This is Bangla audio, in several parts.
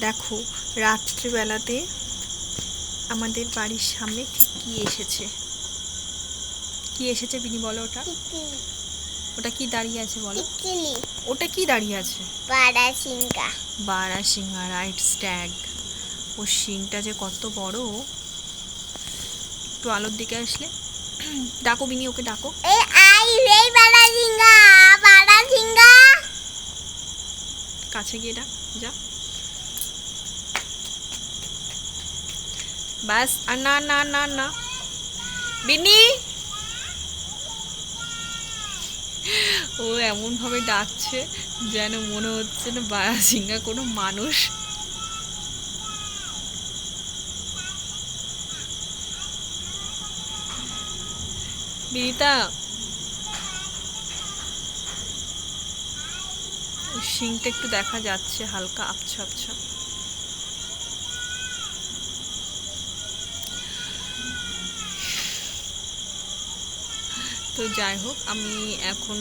দেখো রাত্রিবেলাতে আমাদের বাড়ির সামনে ঠিক কি এসেছে? কি এসেছে বিনি বলো ওটা? ওটা কি দাঁড়িয়ে আছে বলো? ওটা কি দাঁড়িয়ে আছে? পাড়া সিঙ্গা। বারা সিংহা রাইট স্ট্যাগ ওর শিংটা যে কত বড়। একটু আলোর দিকে আসলে। ডাকো বিনি ওকে ডাকো। আই রে কাছে গিয়ে ডাক যা। ব্যাস আর না না না না বিনি! ও এমন ভাবে ডাকছে যেন মনে হচ্ছে না বারাসিঙ্গা কোনো মানুষ। বিনিতা! শিংটা একটু দেখা যাচ্ছে, হালকা আবছা আবছা তো যাই হোক, আমি এখন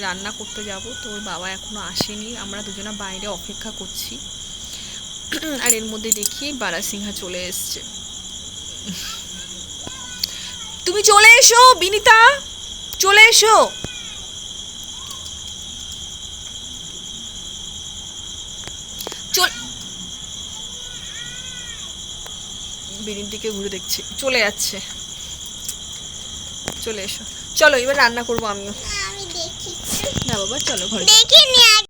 রান্না করতে যাব। তো ওর বাবা এখনও আসেনি। আমরা দুজনা বাইরে অপেক্ষা করছি। আর এর মধ্যে দেখি বারাসিংহা চলে এসছে। তুমি চলে এসো, বিনিতা! চলে এসো! বিনির দিকে ঘুরে দেখছি। চলে যাচ্ছে। চলে এসো। চলো এবার রান্না করব আমিও। আমি না বাবা চলো ঘরে দেখিনি